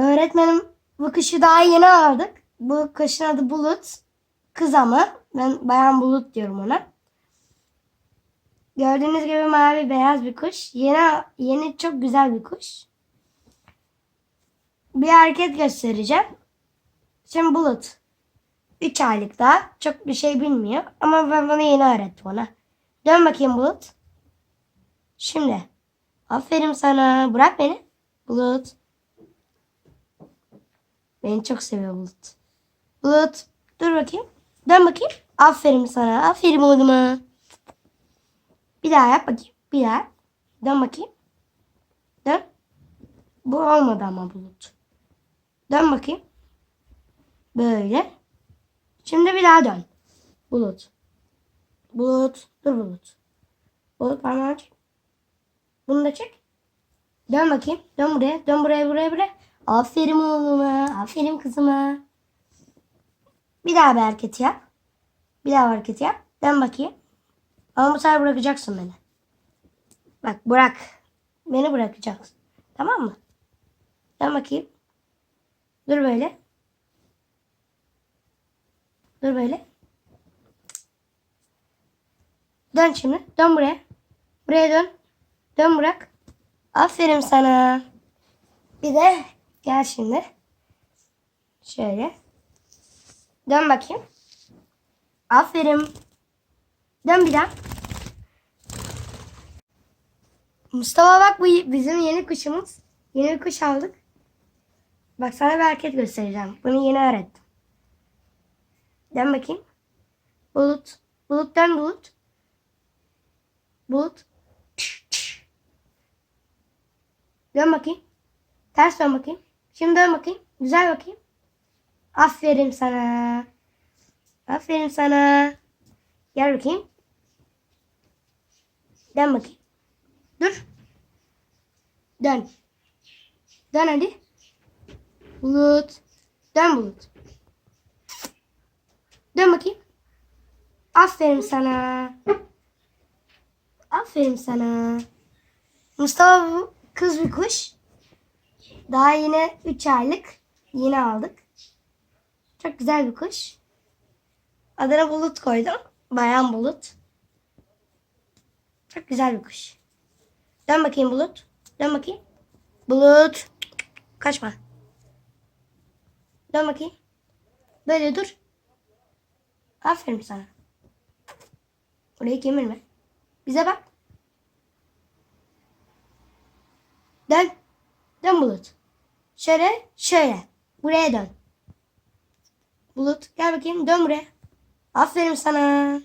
Öğretmenim bu kışı daha yeni aldık. Bu kışın adı Bulut. Kız ama. Ben bayan Bulut diyorum ona. Gördüğünüz gibi mavi beyaz bir kuş. Yeni yeni çok güzel bir kuş. Bir hareket göstereceğim. Şimdi Bulut. 3 aylık daha. Çok bir şey bilmiyor. Ama ben bunu yeni öğrettim ona. Dön bakayım Bulut. Şimdi. Aferin sana. Bırak beni. Bulut. Beni çok seviyor Bulut. Bulut. Dur bakayım. Dön bakayım. Aferin sana. Aferin oğluma. Bir daha yap bakayım. Bir daha. Dön bakayım. Dön. Bu olmadı ama Bulut. Dön bakayım. Böyle. Şimdi bir daha dön. Bulut. Bulut. Dur Bulut. Bulut parmağını çek. Bunu da çek. Dön bakayım. Dön buraya. Dön buraya buraya buraya. Aferin oğluma. Aferin kızıma. Bir daha bir hareket yap. Bir daha hareket yap. Dön bakayım. Ama bu sefer bırakacaksın beni. Bak bırak. Beni bırakacaksın. Tamam mı? Dön bakayım. Dur böyle. Dur böyle. Dön şimdi. Dön buraya. Buraya dön. Dön bırak. Aferin sana. Bir de gel şimdi. Şöyle. Dön bakayım. Aferin. Dön bir daha. Mustafa bak bu bizim yeni kuşumuz. Yeni bir kuş aldık. Bak sana bir hareket göstereceğim. Bunu yeni öğrettim. Dön bakayım. Bulut. Bulut dön bulut. Bulut. Dön bakayım. Ters dön bakayım. Şimdi dön bakayım. Güzel bakayım. Aferin sana. Aferin sana. Gel bakayım. Dön bakayım. Dur. Dön. Dön hadi. Bulut. Dön bulut. Dön bakayım. Aferin sana. Aferin sana. Mustafa kız bir kuş. Daha yine 3 aylık. Yeni aldık. Çok güzel bir kuş. Adına Bulut koydum. Bayan Bulut. Çok güzel bir kuş. Dön bakayım Bulut. Dön bakayım. Bulut. Kaçma. Dön bakayım. Böyle dur. Aferin sana. Orayı kemirme. Bize bak. Dön. Dön Bulut. Şöyle, şöyle. Buraya dön. Bulut gel bakayım dön buraya. Aferin sana.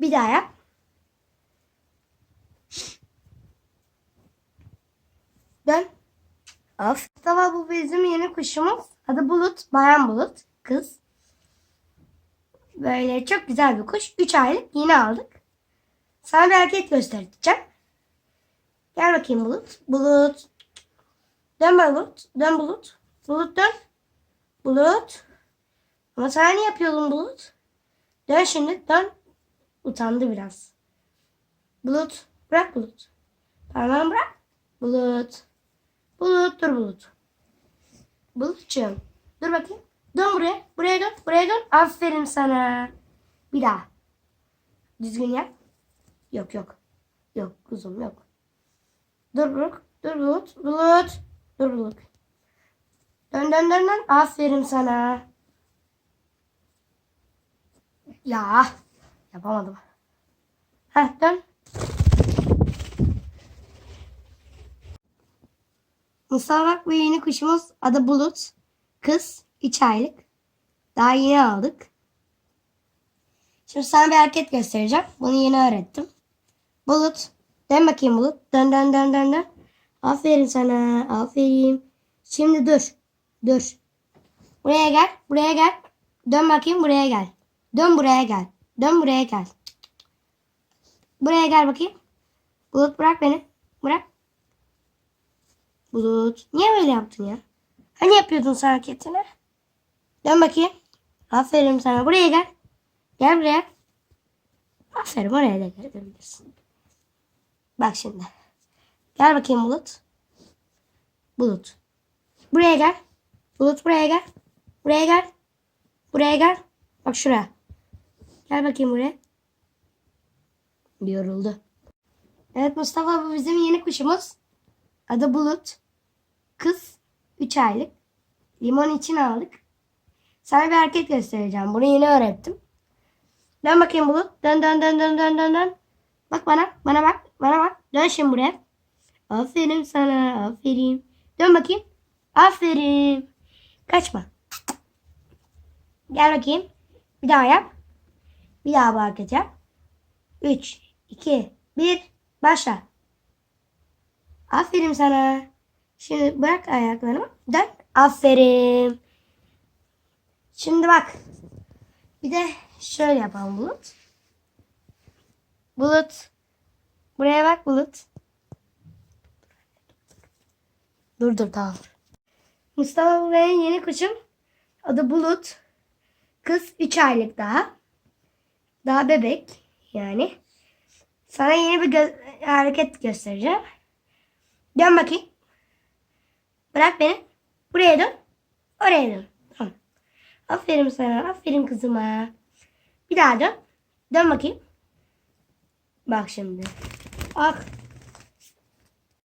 Bir daha yap. Dön. Of. Tamam bu bizim yeni kuşumuz. Adı Bulut. Bayan Bulut. Kız. Böyle çok güzel bir kuş. 3 aylık yeni aldık. Sana bir hareket göstereceğim. Gel bakayım Bulut. Bulut. Dön Bulut. Dön Bulut. Bulut dön. Bulut. Ama sen ne yapıyordun Bulut? Dön şimdi. Dön. Utandı biraz. Bulut. Bırak Bulut. Parmağını bırak. Bulut. Bulut dur Bulut. Bulutçum. Dur bakayım. Dön buraya. Buraya dön. Buraya dön. Aferin sana. Bir daha. Düzgün yap. Yok yok. Yok kuzum yok. Dur Bulut. Dur Bulut. Bulut. Dur Bulut. Dön dön dön dön. Aferin sana. Ya. Yapamadım. Heh dön. Mustafa bu yeni kuşumuz. Adı Bulut. Kız. 3 aylık. Daha yeni aldık. Şimdi sana bir hareket göstereceğim. Bunu yeni öğrettim. Bulut. Dön bakayım Bulut. Dön dön dön dön dön. Aferin sana. Aferin. Şimdi dur. Dur. Buraya gel. Buraya gel. Dön bakayım buraya gel. Dön buraya gel. Dön buraya gel. Buraya gel bakayım. Bulut bırak beni. Bırak. Bulut. Niye böyle yaptın ya? Hani yapıyordun sen hareketini? Dön bakayım. Aferin sana. Buraya gel. Gel buraya. Aferin oraya da gelebilirsin. Bak şimdi. Gel bakayım Bulut. Bulut. Buraya gel. Bulut buraya gel. Buraya gel. Buraya gel. Bak şuraya. Gel bakayım buraya. Yoruldu. Evet Mustafa bu bizim yeni kuşumuz. Adı Bulut. Kız 3 aylık. Limon için aldık. Sana bir hareket göstereceğim. Bunu yeni öğrettim. Dön bakayım Bulut. Dön dön dön dön dön dön dön. Bak bana. Bana bak. Bana bak. Dön şimdi buraya. Aferin sana. Aferin. Dön bakayım. Aferin. Kaçma. Gel bakayım. Bir daha yap. Bir daha bu hareket yap. 3, 2, 1. Başla. Aferin sana. Şimdi bırak ayaklarımı. Dön. Aferin. Şimdi bak. Bir de şöyle yapalım Bulut. Bulut. Buraya bak Bulut. Dur dur tamam. Mustafa benim yeni kuşum. Adı Bulut. Kız 3 aylık daha. Daha bebek yani. Sana yeni bir gö- hareket göstereceğim. Dön bakayım. Bırak beni. Buraya dön. Oraya dön. Tamam. Aferin sana. Aferin kızıma. Bir daha dön. Dön bakayım. Bak şimdi. Ah